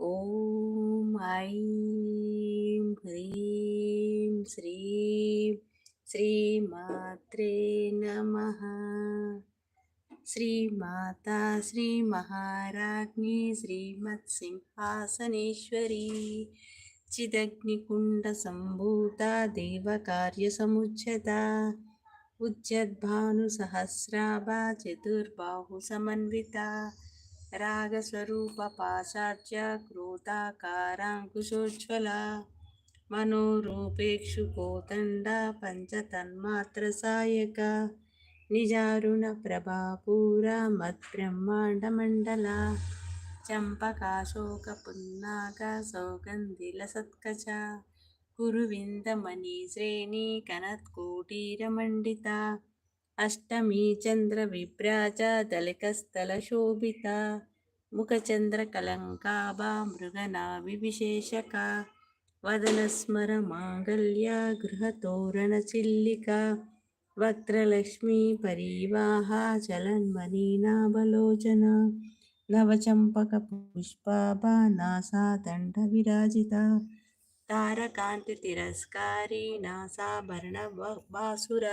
ఓం ఐం హ్రీం శ్రీం శ్రీమాత్రే నమ శ్రీమాతా శ్రీ మహారాజ్ఞి శ్రీమత్ సింహాసనేశ్వరీ చిదగ్నికుండ సంభూత దేవకార్యసముచ్యత ఉజ్జద్భానుసహస్రాభా చతుర్బాహు సమన్విత రాగస్వరూప పాశాచ్య క్రోతాకారాంకుశోజ్వల మనోరూపేక్షు కోతండ పంచతన్మాత్ర సాయక నిజారుణ ప్రభాపూర మద్బ్రహ్మాండమండల చంపకాశోక పున్నాక సౌగంధిల సత్కచ కురువిందమణి శ్రేణి కనత్కోటీరమండిత అష్టమీ చంద్ర విభ్రాజ దళికస్థల శోభిత ముఖచంద్ర కలంకాభా మృగనాభి విశేషక వదనస్మర మాంగళ్య గృహతోరణ చిల్లిక వక్రలక్ష్మీ పరీవాహ చలన్మణీనాభలోచన నవచంపక పుష్పాభా విరాజిత తారకాంతి తిరస్కారీ నాసాభరణ బాసుర